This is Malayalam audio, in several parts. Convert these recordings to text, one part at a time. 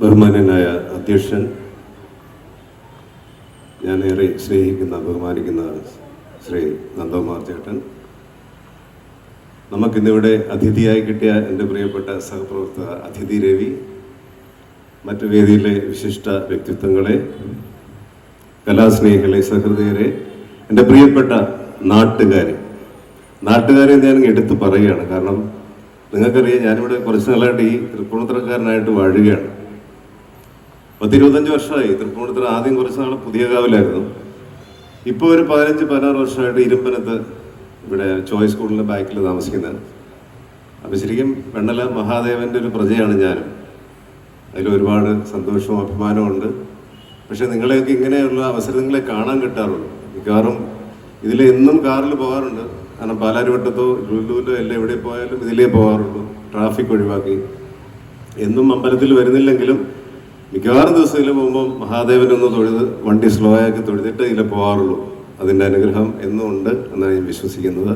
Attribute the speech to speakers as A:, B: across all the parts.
A: ബഹുമാന്യനായ അധ്യക്ഷൻ ഞാൻ ഏറെ സ്നേഹിക്കുന്ന ബഹുമാനിക്കുന്ന ശ്രീ നന്ദകുമാർ ചേട്ടൻ. നമുക്കിന്നിവിടെ അതിഥിയായി കിട്ടിയ എന്റെ പ്രിയപ്പെട്ട സഹപ്രവർത്തക അതിഥി രവി മറ്റു വേദിയിലെ വിശിഷ്ട വ്യക്തിത്വങ്ങളെ കലാസ്നേഹികളെ സഹൃദയരെ എന്റെ പ്രിയപ്പെട്ട നാട്ടുകാരെ. നാട്ടുകാരെ ഞാൻ എടുത്തു പറയുകയാണ്. കാരണം നിങ്ങൾക്കറിയാം ഞാനിവിടെ കുറച്ച് നാളായിട്ട് ഈ തൃപ്പൂണിത്തറക്കാരനായിട്ട് വാഴുകയാണ്. പത്തിരുപത്തഞ്ച് വർഷമായി. തൃപ്പൂണിത്തറ ആദ്യം കുറച്ച് നാൾ പുതിയ കാവിലായിരുന്നു. ഇപ്പോൾ ഒരു പതിനഞ്ച് പതിനാറ് വർഷമായിട്ട് ഇരുമ്പനത്ത് ഇവിടെ ചോയ്സ് സ്കൂളിന്റെ ബാക്കിൽ താമസിക്കുന്നത് അപ്പം ശരിക്കും വെണ്ണല മഹാദേവന്റെ ഒരു പ്രജയാണ് ഞാനും. അതിൽ ഒരുപാട് സന്തോഷവും അഭിമാനവും ഉണ്ട്. പക്ഷേ നിങ്ങളെയൊക്കെ ഇങ്ങനെയുള്ള അവസരങ്ങളെ കാണാൻ കിട്ടാറുള്ളൂ മിക്കവാറും ഇതിൽ എന്നും കാറിൽ പോകാറുണ്ട്. കാരണം പാലാരിവട്ടത്തോ ലുലുവിലോ എല്ലാം എവിടെ പോയാലും ഇതിലേ പോകാറുള്ളൂ. ട്രാഫിക് ഒഴിവാക്കി. എന്നും അമ്പലത്തിൽ വരുന്നില്ലെങ്കിലും മിക്കവാറും ദിവസത്തിൽ പോകുമ്പോൾ മഹാദേവനൊന്ന് തൊഴുത് വണ്ടി സ്ലോ ആക്കി തൊഴുതിട്ട് ഇതിൽ പോകാറുള്ളൂ അതിന്റെ അനുഗ്രഹം എന്നും ഉണ്ട് എന്നാണ് ഞാൻ വിശ്വസിക്കുന്നത്.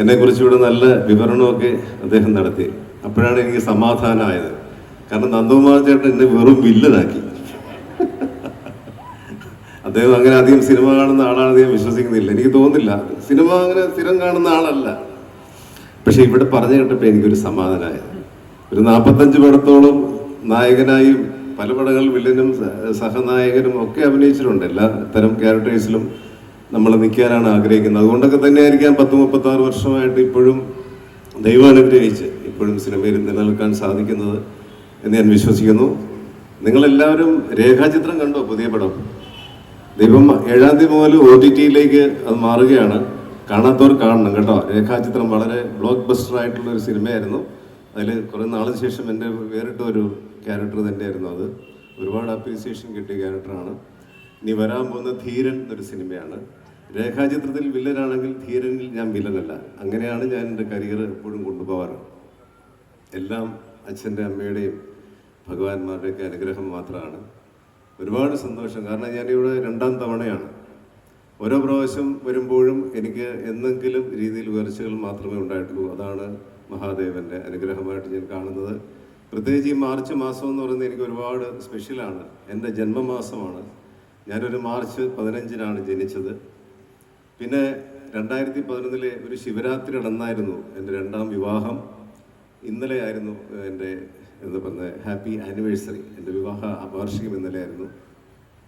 A: എന്നെക്കുറിച്ച് ഇവിടെ നല്ല വിവരണമൊക്കെ അദ്ദേഹം നടത്തി. അപ്പോഴാണ് എനിക്ക് സമാധാനമായത്. കാരണം നന്ദകുമാർ ചേട്ടൻ എന്നെ വെറും വില്ലനാക്കി. അദ്ദേഹം അങ്ങനെ അധികം സിനിമ കാണുന്ന ആളാണെന്ന് ഞാൻ വിശ്വസിക്കുന്നില്ല. എനിക്ക് തോന്നുന്നില്ല. സിനിമ അങ്ങനെ സ്ഥിരം കാണുന്ന ആളല്ല. പക്ഷെ ഇവിടെ പറഞ്ഞു കേട്ടപ്പോൾ എനിക്കൊരു സമാധാനമായത്. ഒരു നാൽപ്പത്തഞ്ച് പടത്തോളം നായകനായും പല പടങ്ങളിൽ വില്ലനും സഹനായകനും ഒക്കെ അഭിനയിച്ചിട്ടുണ്ട്. എല്ലാ തരം ക്യാരക്ടേഴ്സിലും നമ്മൾ നിൽക്കാനാണ് ആഗ്രഹിക്കുന്നത്. അതുകൊണ്ടൊക്കെ തന്നെയായിരിക്കാം പത്ത് മുപ്പത്തി ആറ് വർഷമായിട്ട് ഇപ്പോഴും ദൈവം അനുഗ്രഹിച്ച് ഇപ്പോഴും സിനിമയിൽ നിലനിൽക്കാൻ സാധിക്കുന്നത് എന്ന് ഞാൻ വിശ്വസിക്കുന്നു. നിങ്ങളെല്ലാവരും രേഖാചിത്രം കണ്ടോ പുതിയ പടം? ദൈവം ഏഴാം തീയതി മുതൽ ഒ ടി ടിയിലേക്ക് അത് മാറുകയാണ്. കാണാത്തവർ കാണണം കേട്ടോ. രേഖാചിത്രം വളരെ ബ്ലോക്ക് ബസ്റ്റർ ആയിട്ടുള്ള ഒരു സിനിമയായിരുന്നു. അതിൽ കുറേ നാളിന് ശേഷം എന്റെ വേറിട്ട ഒരു ക്യാരക്ടർ തന്നെയായിരുന്നു അത്. ഒരുപാട് അപ്രീസിയേഷൻ കിട്ടിയ ക്യാരക്ടറാണ് ഇനി വരാൻ പോകുന്ന ധീരൻ എന്നൊരു സിനിമയാണ്. രേഖാചിത്രത്തിൽ വില്ലനാണെങ്കിൽ ധീരനിൽ ഞാൻ വില്ലനല്ല. അങ്ങനെയാണ് ഞാൻ എന്റെ കരിയർ എപ്പോഴും കൊണ്ടുപോകാറ്. എല്ലാം അച്ഛന്റെ അമ്മയുടെയും ഭഗവാന്മാരുടെയൊക്കെ അനുഗ്രഹം മാത്രമാണ്. ഒരുപാട് സന്തോഷം. കാരണം ഞാനിവിടെ രണ്ടാം തവണയാണ്. ഓരോ പ്രാവശ്യം വരുമ്പോഴും എനിക്ക് എന്തെങ്കിലും രീതിയിൽ ഉയർച്ചകൾ മാത്രമേ ഉണ്ടായിട്ടുള്ളൂ. അതാണ് മഹാദേവന്റെ അനുഗ്രഹമായിട്ട് ഞാൻ കാണുന്നത്. പ്രത്യേകിച്ച് ഈ മാർച്ച് മാസം എന്ന് പറയുന്നത് എനിക്ക് ഒരുപാട് സ്പെഷ്യലാണ് എന്റെ ജന്മമാസമാണ്. ഞാനൊരു മാർച്ച് പതിനഞ്ചിനാണ് ജനിച്ചത്. പിന്നെ രണ്ടായിരത്തി പതിനൊന്നിലെ ഒരു ശിവരാത്രി നടന്നായിരുന്നു എന്റെ രണ്ടാം വിവാഹം. ഇന്നലെ ആയിരുന്നു എന്റെ എന്താ പറയുന്നത് ഹാപ്പി ആനിവേഴ്സറി എന്റെ വിവാഹ വാർഷികം ഇന്നലെ ആയിരുന്നു.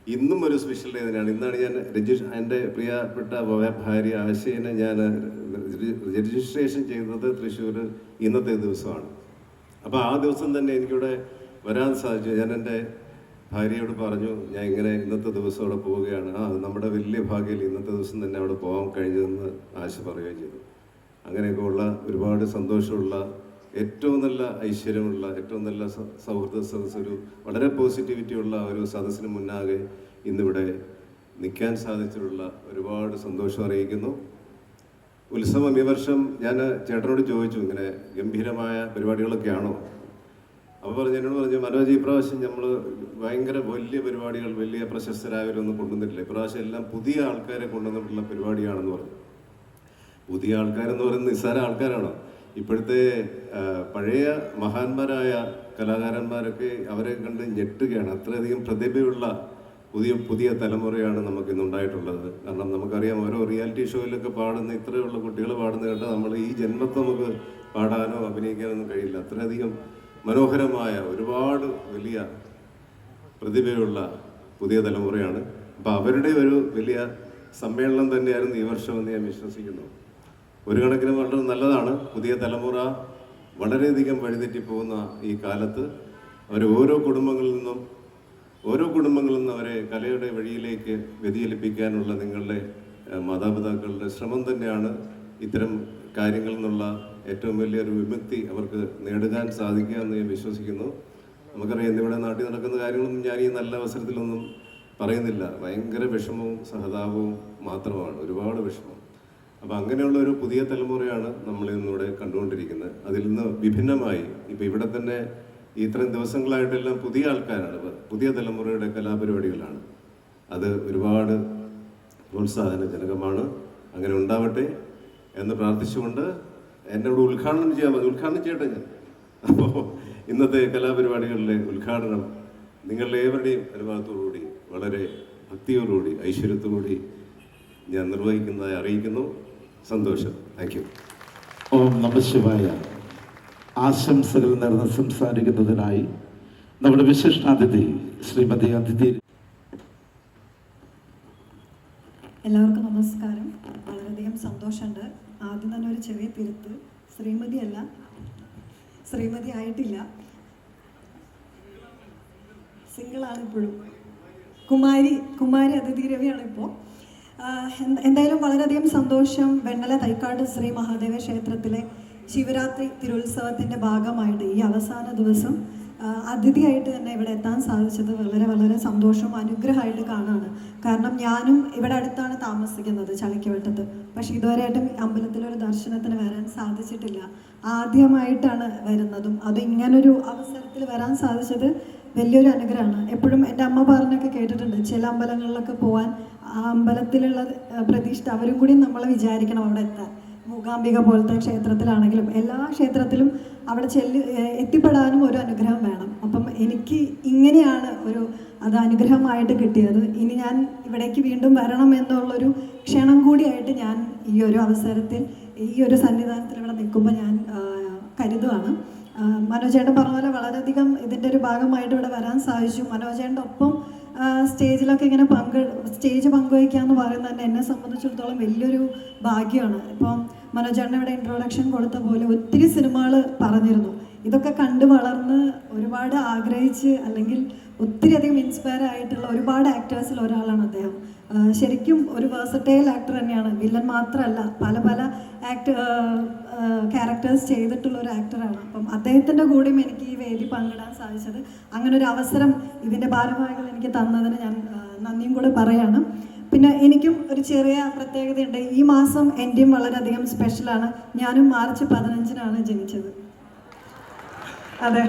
A: ഇന്നും ഒരു സ്പെഷ്യൽ ഡേ തന്നെയാണ്. ഇന്നാണ് ഞാൻ രജിഷ് എന്റെ പ്രിയപ്പെട്ട ഭാര്യ ആശയനെ ഞാൻ രജിസ്ട്രേഷൻ ചെയ്തത് തൃശ്ശൂർ ഇന്നത്തെ ദിവസമാണ്. അപ്പോൾ ആ ദിവസം തന്നെ എനിക്കിവിടെ വരാൻ സാധിച്ചു. ഞാൻ എന്റെ ഭാര്യയോട് പറഞ്ഞു ഞാൻ ഇങ്ങനെ ഇന്നത്തെ ദിവസം അവിടെ പോവുകയാണ്. ആ നമ്മുടെ വലിയ ഭാഗ്യയിൽ ഇന്നത്തെ ദിവസം തന്നെ അവിടെ പോകാൻ കഴിഞ്ഞതെന്ന് ആശ പറയുകയും ചെയ്തു. അങ്ങനെയൊക്കെ ഉള്ള ഒരുപാട് സന്തോഷമുള്ള ഏറ്റവും നല്ല ഐശ്വര്യമുള്ള ഏറ്റവും നല്ല സൗഹൃദ സദസ് ഒരു വളരെ പോസിറ്റിവിറ്റി ഉള്ള ഒരു സദസ്സിന് മുന്നാകെ ഇന്നിവിടെ നിൽക്കാൻ സാധിച്ചിട്ടുള്ള ഒരുപാട് സന്തോഷം അറിയിക്കുന്നു. ഉത്സവം ഈ വർഷം ഞാൻ ചേട്ടനോട് ചോദിച്ചു ഇങ്ങനെ ഗംഭീരമായ പരിപാടികളൊക്കെയാണോ? അപ്പോൾ പറഞ്ഞു എന്നോട് പറഞ്ഞു മനോജ് ഈ പ്രാവശ്യം നമ്മൾ ഭയങ്കര വലിയ പരിപാടികൾ വലിയ പ്രശസ്തരായവരൊന്നും കൊണ്ടുവന്നിട്ടില്ല. ഇപ്രാവശ്യം എല്ലാം പുതിയ ആൾക്കാരെ കൊണ്ടുവന്നിട്ടുള്ള പരിപാടിയാണെന്ന് പറഞ്ഞു. പുതിയ ആൾക്കാരെന്ന് പറയുന്നത് നിസ്സാര ആൾക്കാരാണോ? ഇപ്പോഴത്തെ പഴയ മഹാന്മാരായ കലാകാരന്മാരൊക്കെ അവരെ കണ്ട് ഞെട്ടുകയാണ്. അത്രയധികം പ്രതിഭയുള്ള പുതിയ പുതിയ തലമുറയാണ് നമുക്ക് ഇന്നുണ്ടായിട്ടുള്ളത് കാരണം നമുക്കറിയാം ഓരോ റിയാലിറ്റി ഷോയിലൊക്കെ പാടുന്ന ഇത്രയുള്ള കുട്ടികൾ പാടുന്ന കേട്ടാൽ നമ്മൾ ഈ ജന്മത്തെ നമുക്ക് പാടാനോ അഭിനയിക്കാനൊന്നും കഴിയില്ല. അത്രയധികം മനോഹരമായ ഒരുപാട് വലിയ പ്രതിഭയുള്ള പുതിയ തലമുറയാണ്. അപ്പം അവരുടെ ഒരു വലിയ സമ്മേളനം തന്നെയായിരുന്നു ഈ വർഷമെന്ന് ഞാൻ വിശ്വസിക്കുന്നു. ഒരു കണക്കിന് വളരെ നല്ലതാണ്. പുതിയ തലമുറ വളരെയധികം വഴിതെറ്റി പോകുന്ന ഈ കാലത്ത്. അവർ ഓരോ കുടുംബങ്ങളിൽ നിന്നും ഓരോ കുടുംബങ്ങളും അവരെ കലയുടെ വഴിയിലേക്ക് വ്യതിചലിപ്പിക്കാനുള്ള നിങ്ങളുടെ മാതാപിതാക്കളുടെ ശ്രമം തന്നെയാണ് ഇത്തരം കാര്യങ്ങളിൽ നിന്നുള്ള ഏറ്റവും വലിയൊരു വിമുക്തി അവർക്ക് നേടുവാൻ സാധിക്കുക എന്ന് ഞാൻ വിശ്വസിക്കുന്നു. നമുക്കറിയാം ഇന്നിവിടെ നാട്ടിൽ നടക്കുന്ന കാര്യങ്ങളൊന്നും ഞാൻ ഈ നല്ല അവസരത്തിലൊന്നും പറയുന്നില്ല. ഭയങ്കര വിഷമവും സഹതാപവും മാത്രമാണ് ഒരുപാട് വിഷമം. അപ്പം അങ്ങനെയുള്ള ഒരു പുതിയ തലമുറയാണ് നമ്മൾ ഇന്നിവിടെ കണ്ടുകൊണ്ടിരിക്കുന്നത്. അതിൽ നിന്ന് വിഭിന്നമായി ഇപ്പം ഇവിടെ തന്നെ ഇത്രയും ദിവസങ്ങളായിട്ടെല്ലാം പുതിയ ആൾക്കാരാണ്. പുതിയ തലമുറയുടെ കലാപരിപാടികളാണ്. അത് ഒരുപാട് പ്രോത്സാഹനജനകമാണ്. അങ്ങനെ ഉണ്ടാവട്ടെ എന്ന് പ്രാർത്ഥിച്ചുകൊണ്ട് എന്നോട് ഉദ്ഘാടനം ചെയ്യാൻ മതി ഉദ്ഘാടനം ചെയ്യട്ടെ ഞാൻ? അപ്പോൾ ഇന്നത്തെ കലാപരിപാടികളിലെ ഉദ്ഘാടനം നിങ്ങളുടെ ഏവരുടെയും അനുഭവത്തോടുകൂടി വളരെ ഭക്തിയോടുകൂടി ഐശ്വര്യത്തോടുകൂടി ഞാൻ നിർവഹിക്കുന്നതായി അറിയിക്കുന്നു. സന്തോഷം. Thank you.
B: ഓം നമ ശിവായ. ആശംസകൾ നേർന്ന് സംസാരിക്കുന്നതിനായി നമ്മുടെ വിശിഷ്ടാതിഥി ശ്രീമതി അതിഥി
C: എല്ലാവർക്കും നമസ്കാരം. വളരെയധികം സന്തോഷമുണ്ട്. ആദ്യം തന്നെ ഒരു ചെറിയ തിരുത്ത്. ശ്രീമതി അല്ല. ശ്രീമതി ആയിട്ടില്ല. സിംഗിളാണ് ഇപ്പോഴും കുമാരി കുമാരി അതിഥി രവിയാണ് ഇപ്പോൾ എന്തായാലും വളരെയധികം സന്തോഷം. വെണ്ണല തൈക്കാട് ശ്രീ മഹാദേവ ക്ഷേത്രത്തിലെ ശിവരാത്രി തിരുത്സവത്തിന്റെ ഭാഗമായിട്ട് ഈ അവസാന ദിവസം അതിഥിയായിട്ട് തന്നെ ഇവിടെ എത്താൻ സാധിച്ചത് വളരെ വളരെ സന്തോഷവും അനുഗ്രഹമായിട്ട് കാണാണ്. കാരണം ഞാനും ഇവിടെ അടുത്താണ് താമസിക്കുന്നത് ചളിക്കവട്ടത്ത്. പക്ഷേ ഇതുവരെയായിട്ടും അമ്പലത്തിലൊരു ദർശനത്തിന് വരാൻ സാധിച്ചിട്ടില്ല. ആദ്യമായിട്ടാണ് വരുന്നതും. അത് ഇങ്ങനൊരു അവസരത്തിൽ വരാൻ സാധിച്ചത് വലിയൊരു അനുഗ്രഹമാണ്. എപ്പോഴും എന്റെ അമ്മ പറഞ്ഞൊക്കെ കേട്ടിട്ടുണ്ട് ചില അമ്പലങ്ങളിലൊക്കെ പോകാൻ ആ അമ്പലത്തിലുള്ള പ്രതിഷ്ഠ അവരും കൂടി നമ്മളെ വിചാരിക്കണം അവിടെ എത്താൻ. മൂകാംബിക പോലത്തെ ക്ഷേത്രത്തിലാണെങ്കിലും എല്ലാ ക്ഷേത്രത്തിലും അവിടെ ചെല്ലു എത്തിപ്പെടാനും ഒരു അനുഗ്രഹം വേണം. അപ്പം എനിക്ക് ഇങ്ങനെയാണ് ഒരു അത് അനുഗ്രഹമായിട്ട് കിട്ടിയത്. ഇനി ഞാൻ ഇവിടേക്ക് വീണ്ടും വരണം എന്നുള്ളൊരു ക്ഷണം കൂടിയായിട്ട് ഞാൻ ഈ ഒരു അവസരത്തിൽ ഈ ഒരു സന്നിധാനത്തിൽ ഇവിടെ നിൽക്കുമ്പോൾ ഞാൻ കരുതുവാണ്. മനോജേട്ടൻ പറഞ്ഞ പോലെ വളരെയധികം ഇതിന്റെ ഒരു ഭാഗമായിട്ട് ഇവിടെ വരാൻ സാധിച്ചു. മനോജേട്ടന്റെ ഒപ്പം സ്റ്റേജിലൊക്കെ ഇങ്ങനെ പങ്ക് സ്റ്റേജ് പങ്കുവയ്ക്കുക എന്ന് പറയുന്നത് തന്നെ എന്നെ സംബന്ധിച്ചിടത്തോളം വലിയൊരു ഭാഗ്യമാണ്. ഇപ്പം മനോജേട്ടൻ ഇവിടെ ഇൻട്രൊഡക്ഷൻ കൊടുത്ത പോലെ ഒത്തിരി സിനിമകൾ പറഞ്ഞിരുന്നു. ഇതൊക്കെ കണ്ടു വളർന്ന് ഒരുപാട് ആഗ്രഹിച്ച് അല്ലെങ്കിൽ ഒത്തിരി അധികം ഇൻസ്പയർ ആയിട്ടുള്ള ഒരുപാട് ആക്ടേഴ്സിൽ ഒരാളാണ് അദ്ദേഹം. ശരിക്കും ഒരു വേഴ്സറ്റൈൽ ആക്ടർ തന്നെയാണ്. വില്ലൻ മാത്രമല്ല പല പല ആക്ട് ക്യാരക്ടേഴ്സ് ചെയ്തിട്ടുള്ള ഒരു ആക്ടറാണ് അപ്പം അദ്ദേഹത്തിന്റെ കൂടെയും എനിക്ക് ഈ വേദി പങ്കിടാൻ സാധിച്ചത്. അങ്ങനെ ഒരു അവസരം ഇതിന്റെ ഭാരവാഹികൾ എനിക്ക് തന്നതിന് ഞാൻ നന്ദിയും കൂടെ പറയാണ്. പിന്നെ എനിക്കും ഒരു ചെറിയ പ്രത്യേകതയുണ്ട്. ഈ മാസം എന്റെയും വളരെയധികം സ്പെഷ്യലാണ് ഞാനും മാർച്ച് പതിനഞ്ചിനാണ് ജനിച്ചത്. അതെ.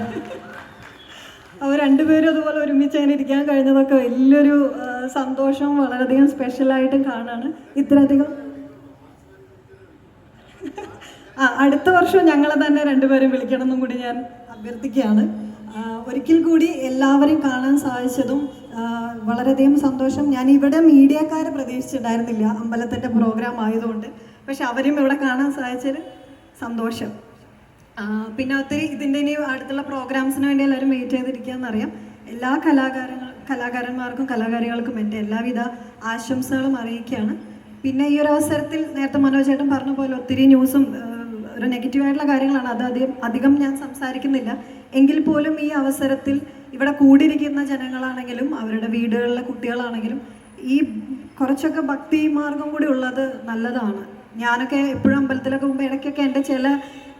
C: അവർ രണ്ടുപേരും അതുപോലെ ഒരുമിച്ച് അങ്ങനെ ഇരിക്കാൻ കഴിഞ്ഞതൊക്കെ വലിയൊരു സന്തോഷം വളരെയധികം സ്പെഷ്യലായിട്ടും കാണാണ്. ഇത്രയധികം. ആ അടുത്ത വർഷം ഞങ്ങളെ തന്നെ രണ്ടുപേരും വിളിക്കണം എന്നും കൂടി ഞാൻ അഭ്യർത്ഥിക്കുകയാണ്. ഒരിക്കൽ കൂടി എല്ലാവരെയും കാണാൻ സാധിച്ചതും വളരെയധികം സന്തോഷം. ഞാൻ ഇവിടെ മീഡിയക്കാരെ പ്രതീക്ഷിച്ചിട്ടുണ്ടായിരുന്നില്ല അമ്പലത്തിന്റെ പ്രോഗ്രാം ആയതുകൊണ്ട്. പക്ഷെ അവരും ഇവിടെ കാണാൻ സാധിച്ചതിൽ സന്തോഷം. പിന്നെ ഒത്തിരി ഇതിന്റെ ഇനി അടുത്തുള്ള പ്രോഗ്രാംസിന് വേണ്ടി എല്ലാവരും വെയിറ്റ് ചെയ്തിരിക്കുകയെന്നറിയാം എല്ലാ കലാകാരങ്ങൾ കലാകാരന്മാർക്കും കലാകാരികൾക്കും എന്റെ എല്ലാവിധ ആശംസകളും അറിയിക്കുകയാണ്. പിന്നെ ഈ ഒരു അവസരത്തിൽ നേരത്തെ മനോജ് ചേട്ടൻ പറഞ്ഞ പോലെ ഒത്തിരി ന്യൂസും ഒരു നെഗറ്റീവായിട്ടുള്ള കാര്യങ്ങളാണ്. അത് അധികം അധികം ഞാൻ സംസാരിക്കുന്നില്ല. എങ്കിൽ പോലും ഈ അവസരത്തിൽ ഇവിടെ കൂടിയിരിക്കുന്ന ജനങ്ങളാണെങ്കിലും അവരുടെ വീടുകളിലെ കുട്ടികളാണെങ്കിലും ഈ കുറച്ചൊക്കെ ഭക്തി മാർഗം കൂടി ഉള്ളത് നല്ലതാണ്. ഞാനൊക്കെ എപ്പോഴും അമ്പലത്തിലൊക്കെ പോകുമ്പോൾ ഇടയ്ക്കൊക്കെ എന്റെ ചില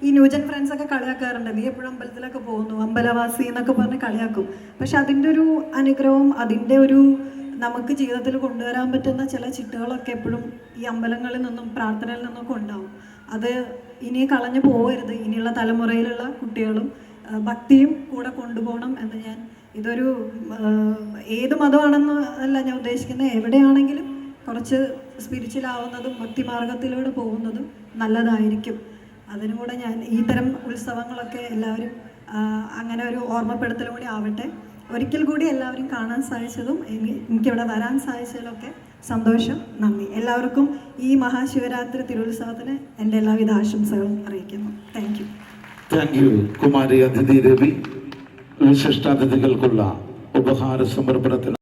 C: ഈ ന്യൂജൻ ഫ്രണ്ട്സ് ഒക്കെ കളിയാക്കാറുണ്ട്. നീ എപ്പോഴും അമ്പലത്തിലൊക്കെ പോകുന്നു അമ്പലവാസി എന്നൊക്കെ പറഞ്ഞ് കളിയാക്കും. പക്ഷെ അതിന്റെ ഒരു അനുഗ്രഹവും അതിന്റെ ഒരു നമുക്ക് ജീവിതത്തിൽ കൊണ്ടുവരാൻ പറ്റുന്ന ചില ചിട്ടകളൊക്കെ എപ്പോഴും ഈ അമ്പലങ്ങളിൽ നിന്നും പ്രാർത്ഥനയിൽ നിന്നൊക്കെ ഉണ്ടാവും. അത് ഇനി കളഞ്ഞു പോകരുത് ഇനിയുള്ള തലമുറയിലുള്ള കുട്ടികളും ഭക്തിയും കൂടെ കൊണ്ടുപോകണം എന്ന് ഞാൻ ഇതൊരു ഏത് മതമാണെന്ന് അല്ല ഞാൻ ഉദ്ദേശിക്കുന്നത്. എവിടെയാണെങ്കിലും കുറച്ച് സ്പിരിച്വൽ ആവുന്നതും ഭക്തിമാർഗത്തിലൂടെ പോകുന്നതും നല്ലതായിരിക്കും. അതിനും കൂടെ ഞാൻ ഈ തരം ഉത്സവങ്ങളൊക്കെ എല്ലാവരും അങ്ങനെ ഒരു ഓർമ്മപ്പെടുത്തലും കൂടി ആവട്ടെ. ഒരിക്കൽ കൂടി എല്ലാവരും കാണാൻ സാധിച്ചതും എനി- എനിക്കിവിടെ വരാൻ സാധിച്ചതിലൊക്കെ സന്തോഷം നന്ദി. എല്ലാവർക്കും ഈ മഹാശിവരാത്രി തിരുത്സവത്തിന് എന്റെ എല്ലാവിധ ആശംസകളും അറിയിക്കുന്നു. Thank you
B: thank you Kumari Aditi Ravi വിശിഷ്ടാതിഥികൾക്കുള്ള ഉപഹാര സമർപ്പണത്തിന്